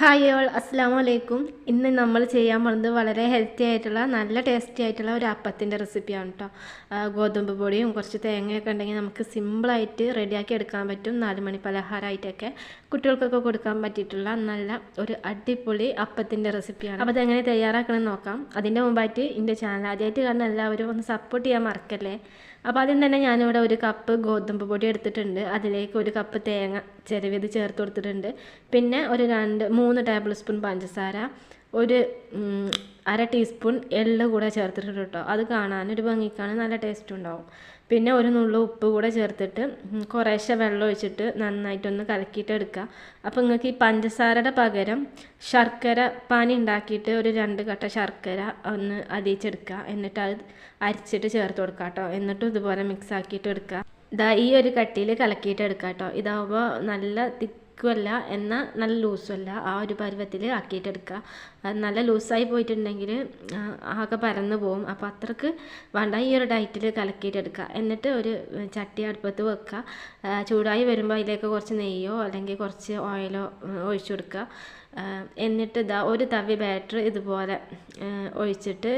Hi all അസ്സാം വലൈക്കും ഇന്ന് നമ്മൾ ചെയ്യാൻ പോകുന്നത് വളരെ ഹെൽത്തി ആയിട്ടുള്ള നല്ല ടേസ്റ്റി ആയിട്ടുള്ള ഒരു അപ്പത്തിന്റെ റെസിപ്പിയാണ് കേട്ടോ ഗോതമ്പ് പൊടിയും കുറച്ച് തേങ്ങയൊക്കെ ഉണ്ടെങ്കിൽ നമുക്ക് സിമ്പിളായിട്ട് റെഡിയാക്കി എടുക്കാൻ പറ്റും. നാല് മണി പലഹാരമായിട്ടൊക്കെ കുട്ടികൾക്കൊക്കെ കൊടുക്കാൻ പറ്റിയിട്ടുള്ള നല്ല ഒരു അടിപൊളി അപ്പത്തിന്റെ റെസിപ്പിയാണ് അപ്പോൾ അതെങ്ങനെ തയ്യാറാക്കണമെന്ന് നോക്കാം. അതിന്റെ മുമ്പായിട്ട് എന്റെ ചാനൽ ആദ്യമായിട്ട് കാരണം എല്ലാവരും ഒന്ന് സപ്പോർട്ട് ചെയ്യാൻ മറക്കല്ലേ? അപ്പോൾ ആദ്യം തന്നെ ഞാനിവിടെ ഒരു കപ്പ് ഗോതമ്പ് പൊടി എടുത്തിട്ടുണ്ട്. അതിലേക്ക് ഒരു കപ്പ് തേങ്ങ ചെറിയത് ചേർത്ത് കൊടുത്തിട്ടുണ്ട്. പിന്നെ ഒരു രണ്ട് മൂന്ന് ടേബിൾ സ്പൂൺ പഞ്ചസാര ഒരു അര ടീസ്പൂൺ എള്ള് കൂടെ ചേർത്തിട്ടുണ്ട് കേട്ടോ അത് കാണാൻ ഒരു ഭംഗിക്കാണ് നല്ല ടേസ്റ്റ് ഉണ്ടാവും. പിന്നെ ഒരു നുള്ളു ഉപ്പ് കൂടെ ചേർത്തിട്ട് കുറേശ്ശെ വെള്ളം ഒഴിച്ചിട്ട് നന്നായിട്ടൊന്ന് കലക്കിയിട്ട് എടുക്കുക അപ്പോൾ നിങ്ങൾക്ക് ഈ പഞ്ചസാരയുടെ പകരം ശർക്കര പാനി ഉണ്ടാക്കിയിട്ട് ഒരു രണ്ട് കട്ട ശർക്കര ഒന്ന് അതിച്ചെടുക്കുക എന്നിട്ട് അത് അരിച്ചിട്ട് ചേർത്ത് കൊടുക്കുക കേട്ടോ എന്നിട്ടും ഇതുപോലെ മിക്സ് ആക്കിയിട്ട് എടുക്കുക ഇതാ ഈ ഒരു കട്ടിയിൽ കലക്കിയിട്ട് എടുക്കുക കേട്ടോ ഇതാവുമ്പോൾ നല്ല തിക്ക് തിക്കുമല്ല എന്നാൽ നല്ല ലൂസും അല്ല ആ ഒരു പരുവത്തിൽ ആക്കിയിട്ടെടുക്കുക നല്ല ലൂസായി പോയിട്ടുണ്ടെങ്കിൽ ആകെ പരന്ന് പോകും അപ്പോൾ അത്രയ്ക്ക് വേണ്ട ഈ ഒരു ഡയറ്റിൽ കലക്കിയിട്ടെടുക്കുക എന്നിട്ട് ഒരു ചട്ടി അടുപ്പത്ത് വെക്കുക ചൂടായി വരുമ്പോൾ അതിലേക്ക് കുറച്ച് നെയ്യോ അല്ലെങ്കിൽ കുറച്ച് ഓയിലോ ഒഴിച്ചു കൊടുക്കുക എന്നിട്ട് ഇതാ ഒരു തവി ബാറ്റർ ഇതുപോലെ ഒഴിച്ചിട്ട്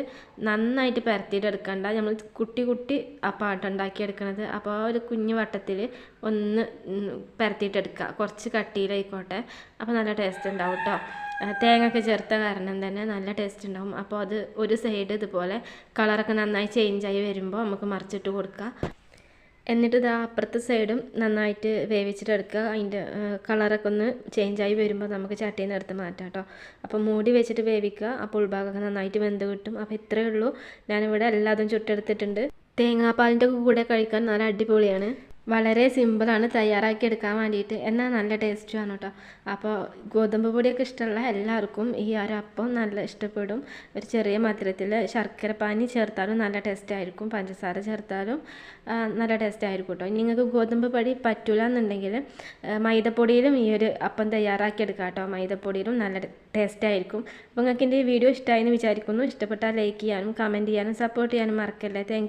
നന്നായിട്ട് പരത്തിയിട്ട് എടുക്കണ്ട നമ്മൾ കുട്ടി കുട്ടി ആ പാട്ടുണ്ടാക്കിയെടുക്കണത് അപ്പോൾ ആ ഒരു കുഞ്ഞു വട്ടത്തിൽ ഒന്ന് പരത്തിയിട്ടെടുക്കുക കുറച്ച് കട്ടിയിലായിക്കോട്ടെ. അപ്പോൾ നല്ല ടേസ്റ്റ് ഉണ്ടാവും കേട്ടോ തേങ്ങയൊക്കെ ചേർത്ത കാരണം തന്നെ നല്ല ടേസ്റ്റ് ഉണ്ടാവും. അപ്പോൾ അത് ഒരു സൈഡ് ഇതുപോലെ കളറൊക്കെ നന്നായി ചേഞ്ചായി വരുമ്പോൾ നമുക്ക് മറിച്ചിട്ട് കൊടുക്കുക എന്നിട്ട് ഇത് അപ്പുറത്തെ സൈഡും നന്നായിട്ട് വേവിച്ചിട്ട് എടുക്കുക. അതിന്റെ കളറൊക്കെ ഒന്ന് ചേഞ്ചായി വരുമ്പോൾ നമുക്ക് ചട്ടിയിൽ നിന്ന് എടുത്ത് മാറ്റാം കേട്ടോ. അപ്പോൾ മൂടി വെച്ചിട്ട് വേവിക്കുക. അപ്പോൾ ഉൾഭാഗമൊക്കെ നന്നായിട്ട് വെന്ത് കിട്ടും. അപ്പോൾ ഇത്രയേ ഉള്ളൂ. ഞാനിവിടെ എല്ലാതും ചുട്ടെടുത്തിട്ടുണ്ട്. തേങ്ങാപ്പാലിന്റെ കൂടെ കഴിക്കാൻ നല്ല അടിപൊളിയാണ്. വളരെ സിമ്പിളാണ് തയ്യാറാക്കി എടുക്കാൻ വേണ്ടിയിട്ട്. എന്നാൽ നല്ല ടേസ്റ്റുമാണ് കേട്ടോ അപ്പോൾ ഗോതമ്പ് പൊടിയൊക്കെ ഇഷ്ടമുള്ള എല്ലാവർക്കും ഈ ഒരു അപ്പം നല്ല ഇഷ്ടപ്പെടും. ഒരു ചെറിയ മധുരത്തിൽ ശർക്കര പാനി ചേർത്താലും നല്ല ടേസ്റ്റ് ആയിരിക്കും. പഞ്ചസാര ചേർത്താലും നല്ല ടേസ്റ്റ് ആയിരിക്കും കേട്ടോ നിങ്ങൾക്ക് ഗോതമ്പ് പൊടി പറ്റില്ല എന്നുണ്ടെങ്കിൽ മൈദപ്പൊടിയിലും ഈ ഒരു അപ്പം തയ്യാറാക്കി എടുക്കാം കേട്ടോ മൈദപ്പൊടിയിലും നല്ല ടേസ്റ്റ് ആയിരിക്കും. അപ്പോൾ നിങ്ങൾക്ക് എന്റെ ഈ വീഡിയോ ഇഷ്ടമായെന്ന് വിചാരിക്കുന്നു. ഇഷ്ടപ്പെട്ടാൽ ലൈക്ക് ചെയ്യാനും കമന്റ് ചെയ്യാനും സപ്പോർട്ട് ചെയ്യാനും മറക്കല്ലേ. താങ്ക്